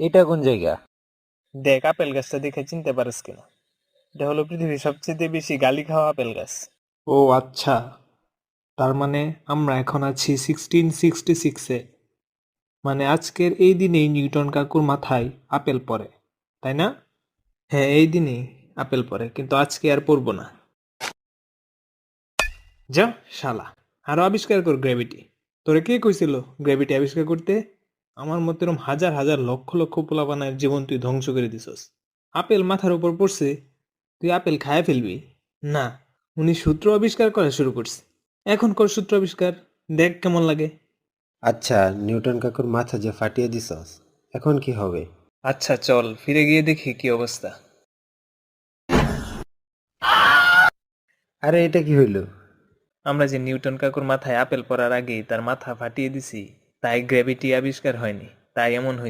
এটা কোন জায়গা? দেখ আপেল গাছটা দেখে চিনতে পারিস কিনা? এটা হলো পৃথিবীর সবচেয়ে বেশি গালি খাওয়া আপেল গাছ। ও আচ্ছা। তার মানে আমরা এখন আছি সিক্সটিন সিক্সটি সিক্সে মানে আজকের এই দিনেই নিউটন কাকুর মাথায় আপেল পড়ে তাই না? হ্যাঁ এই দিনেই আপেল পড়ে কিন্তু আজকে আর পড়ব না। যা শালা। আরও আবিষ্কার কর গ্র্যাভিটি তোরে কে কইছিল গ্র্যাভিটি আবিষ্কার করতে? আমার মতে এরম হাজার হাজার লক্ষ লক্ষ পোলাপানের জীবন তুই ধ্বংস করে দিছস। আপেল মাথার উপর পড়ছে তুই আপেল খায় ফেলবি? না উনি সূত্র আবিষ্কার করা শুরু করছে। এখন কর সূত্র আবিষ্কার দেখ কেমন লাগে। আচ্ছা নিউটন কাকুর মাথা যে ফাটিয়ে দিছস এখন কি হবে? আচ্ছা চল ফিরে গিয়ে দেখি কি অবস্থা। আরে এটা কি হইল? আমরা যে নিউটন কাকুর মাথায় আপেল পড়ার আগেই তার মাথা ফাটিয়ে দিছি। তাই গ্র্যাভিটি আবিষ্কার হয়নি তাই এমন হয়েছে।